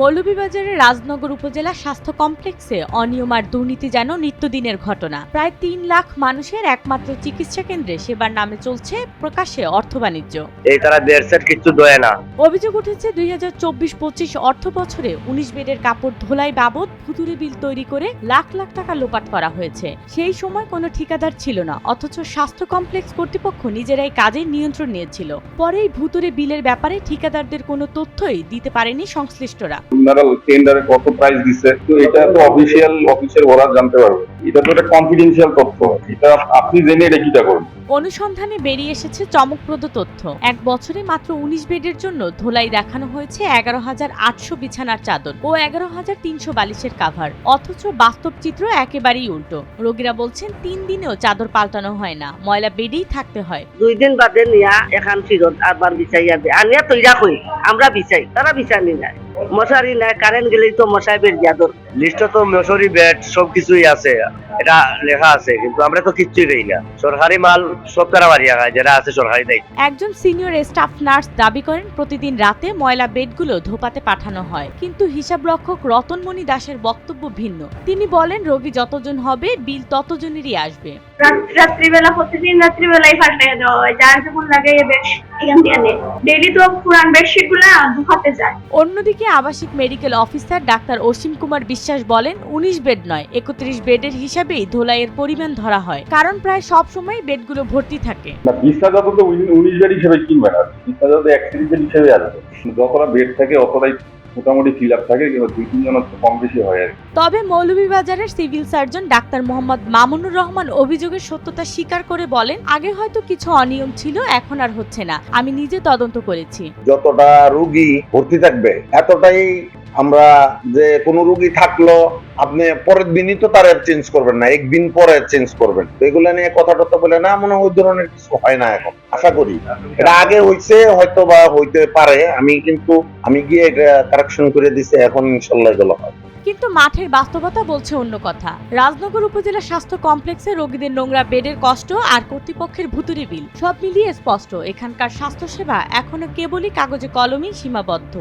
মৌলভীবাজারের রাজনগর উপজেলা স্বাস্থ্য কমপ্লেক্সে অনিয়ম আর দুর্নীতি যেন নিত্যদিনের ঘটনা। প্রায় তিন লাখ মানুষের একমাত্র চিকিৎসা কেন্দ্রে সেবার নামে চলছে প্রকাশ্যে অর্থ বাণিজ্য। এই তারা দেড় সেট দোয় না। অভিযোগ উঠেছে দুই হাজার চব্বিশ পঁচিশ অর্থ বছরে উনিশ বেডের কাপড় ধোলাই বাবদ ভুতুরে বিল তৈরি করে লাখ লাখ টাকা লোপাট করা হয়েছে। সেই সময় কোনো ঠিকাদার ছিল না অথচ স্বাস্থ্য কমপ্লেক্স কর্তৃপক্ষ নিজেরাই কাজে নিয়ন্ত্রণ নিয়েছিল। পরে এই ভুতুরে বিলের ব্যাপারে ঠিকাদারদের কোনো তথ্যই দিতে পারেনি সংশ্লিষ্টরা। আপনারা টেন্ডারে কত প্রাইস দিচ্ছে তো এটা তো অফিসিয়াল অফিসের ওরা জানতে পারবে। এটা তো একটা কনফিডেন্সিয়াল তথ্য। এটা আপনি জেনে এটা কিটা করবেন অনুসন্ধানে বেরিয়ে এসেছে চমকপ্রদ তথ্য। এক বছরে মাত্র উনিশ বেডের জন্য ধোলাই দেখানো হয়েছে এগারো হাজার আটশো বিছানার চাদর ও এগারো হাজার তিনশো বালিশের কাভার অথচ বাস্তব চিত্র একেবারেই উল্টো। রোগীরা বলছেন তিন দিনেও চাদর পাল্টানো হয় না। ময়লা বেডেই থাকতে হয়। দুই দিন বাদে নিয়া এখান ফিরত আবার বিচাইয়া দে আনিয়া তৈরা কই? আমরা বিচাই তারা বিচারি নাই। মশারি নাই কারেন্ট গেলেই তো মশাই বের দিয়া দর লিস্টে তো মশারি বেড সব কিছুই আছে। এটা লেখা আছে, কিন্তু আমরা তো দেই না। সরকারি মাল সব তারা যারা আছে সরকারি একজন সিনিয়র স্টাফ নার্স দাবি করেন, প্রতিদিন রাতে ময়লা বেডগুলো ধোপাতে পাঠানো হয়। কিন্তু হিসাবরক্ষক রতনমণি দাসের বক্তব্য ভিন্ন। তিনি বলেন, রোগী যতজন হবে, বিল ততজনেরই আসবে। রাত্রিবেলা প্রতিদিন রাত্রিবেলাই পাল্টাই দেওয়া হয়। যার যখন লাগে এখান থেকে আনে। ডেইলি তো পুরান বেডশিটগুলা যায়। অন্যদিকে আবাসিক মেডিকেল অফিসার ডাক্তার অসীম কুমার বিশ্বাস বলেন উনিশ বেড নয় একত্রিশ বেডের হিসাবেই ধোলাইয়ের পরিমাণ ধরা হয়। কারণ প্রায় সব সময় বেডগুলো ভর্তি থাকে। তো উনিশ বেড হিসেবে কিনবে না একত্রিশ বেড হিসেবে আসবে যতটা বেড থাকে অতটাই মোটামুটি ফিল আপ থাকে কিন্তু দুই তিনজন হচ্ছে কম বেশি হয় আর তবে মৌলভীবাজারের সিভিল সার্জন ডাক্তার মোহাম্মদ মামুনুর রহমান অভিযোগের সত্যতা স্বীকার করে বলেন আগে হয়তো কিছু অনিয়ম ছিল এখন আর হচ্ছে না। আমি নিজে তদন্ত করেছি। যতটা রুগী ভর্তি থাকবে এতটাই আমরা যে কোনো রুগী থাকল আপনি পরের দিনই তো তার অ্যাপ চেঞ্জ করবেন না, একদিন পরে চেঞ্জ করবেন। তো এগুলো নিয়ে কথা টথা বলে না, মনে ওই ধরনের কিছু হয় না এখন, আশা করি। এটা আগে হইছে হয়তো বা হইতে পারে, আমি কিন্তু, আমি গিয়ে এটা কারেকশন করে দিছি, এখন ইনশাল্লাহ এগুলো হয়। কিন্তু মাঠের বাস্তবতা বলছে অন্য কথা। রাজনগর উপজেলা স্বাস্থ্য কমপ্লেক্সে রোগীদের নোংরা বেডের কষ্ট আর কর্তৃপক্ষের ভুতুরে বিল। সব মিলিয়ে স্পষ্ট, এখানকার স্বাস্থ্যসেবা এখনও কেবলই কাগজে কলমেই সীমাবদ্ধ।